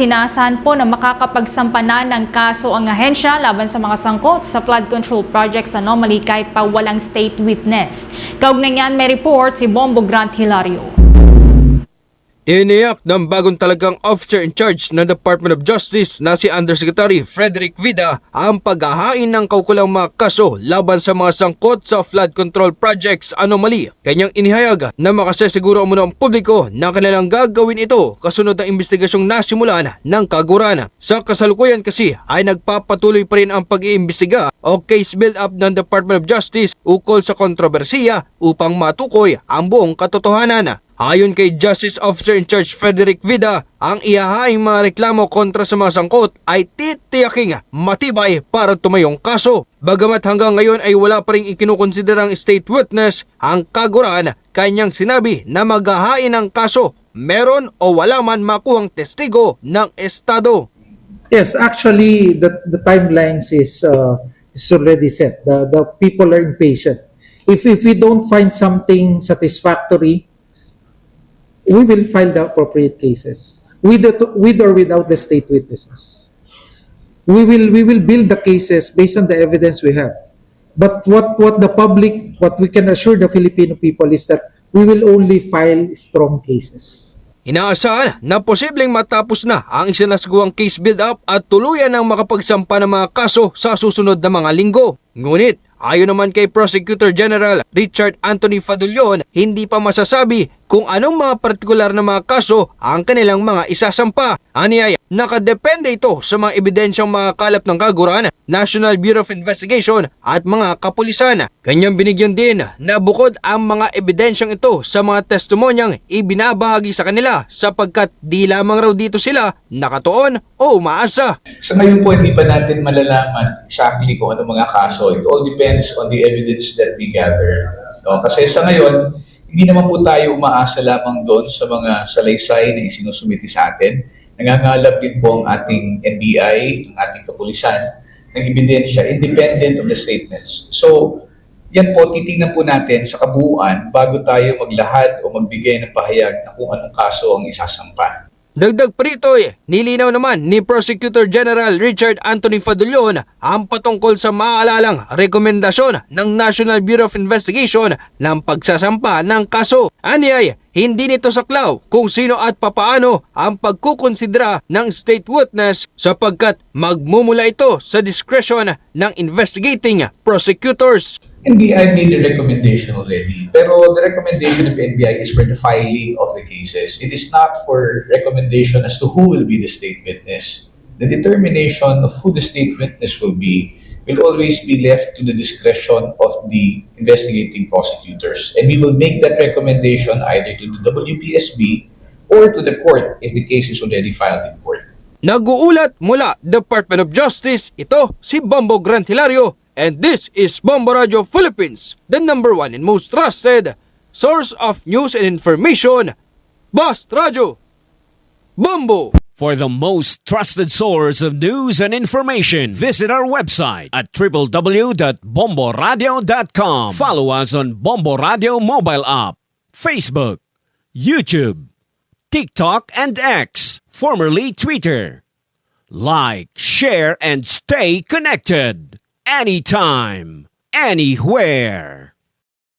Sinasahan po na makakapagsampa na ng kaso ang ahensya laban sa mga sangkot sa flood control projects anomaly kahit pa walang state witness. Kaugnay niyan may report si Bombo Grant Hilario. Iniyak ng bagong talagang officer in charge ng Department of Justice na si Undersecretary Frederick Vida ang paghahain ng kaukulang mga kaso laban sa mga sangkot sa flood control projects anomaly. Kanyang inihayag na makasesiguro muna ang publiko na kanilang gagawin ito kasunod ng investigasyong nasimulan ng kaguran. Sa kasalukuyan kasi ay nagpapatuloy pa rin ang pag-iimbestiga o case build-up ng Department of Justice ukol sa kontrobersiya upang matukoy ang buong katotohanan. Ayon kay Justice Officer in Charge Frederick Vida, ang ihahaing mga reklamo kontra sa mga sangkot ay titiyaking matibay para tumayong kaso. Bagamat hanggang ngayon ay wala pa rin ikinukonsiderang state witness, ang kaguran kanyang sinabi na maghahain ng kaso meron o wala man makuhang testigo ng estado. Yes, actually, the, the timelines is, uh, is already set. The, the people are impatient. If, if we don't find something satisfactory, we will file the appropriate cases with, the, with or without the state witnesses. We will, we will build the cases based on the evidence we have. But what, what the public, what we can assure the Filipino people is that we will only file strong cases. Inaasahan na posibleng matapos na ang isinasagawang case build-up at tuluyan ng makapagsampa ng mga kaso sa susunod na mga linggo. Ngunit, ayon naman kay Prosecutor General Richard Anthony Fadulion, hindi pa masasabi kung anong mga partikular na mga kaso ang kanilang mga isasampa. Aniyay, nakadepende ito sa mga ebidensyang makakalap ng kaguran, National Bureau of Investigation at mga kapulisan. Kanyang binigyan din na bukod ang mga ebidensyang ito sa mga testimonyang ibinabahagi sa kanila sapagkat di lamang raw dito sila nakatuon o umaasa. Sa ngayon po, hindi pa natin malalaman exactly kung ano mga kaso. It all depends on the evidence that we gather. No? Kasi sa ngayon, hindi naman po tayo umaasa lamang doon sa mga salaysay na isinusumiti sa atin. Nangangalap din po ang ating NBI, ang ating kapulisan, ng ebidensya independent of the statements. So, yan po, titingnan po natin sa kabuuan bago tayo maglahad o magbigay ng pahayag na kung anong kaso ang isasampa. Dagdag pa rito eh, nilinaw naman ni Prosecutor General Richard Anthony Fadulion ang patungkol sa maalalang rekomendasyon ng National Bureau of Investigation ng pagsasampa ng kaso. Anyay, hindi nito saklaw kung sino at papaano ang pagkukonsidera ng state witness sapagkat magmumula ito sa discretion ng investigating prosecutors. NBI made the recommendation already. Pero the recommendation of NBI is for the filing of the cases. It is not for recommendation as to who will be the state witness. The determination of who the state witness will be will always be left to the discretion of the investigating prosecutors. And we will make that recommendation either to the WPSB or to the court if the case is already filed in court. Nag-uulat mula Department of Justice, ito si Bombo Grant Hilario and this is Bombo Radio Philippines, the number one and most trusted source of news and information. Bast Radio! Bombo! For the most trusted source of news and information, visit our website at www.bomboradio.com. Follow us on Bombo Radio mobile app, Facebook, YouTube, TikTok, and X, formerly Twitter. Like, share, and stay connected anytime, anywhere.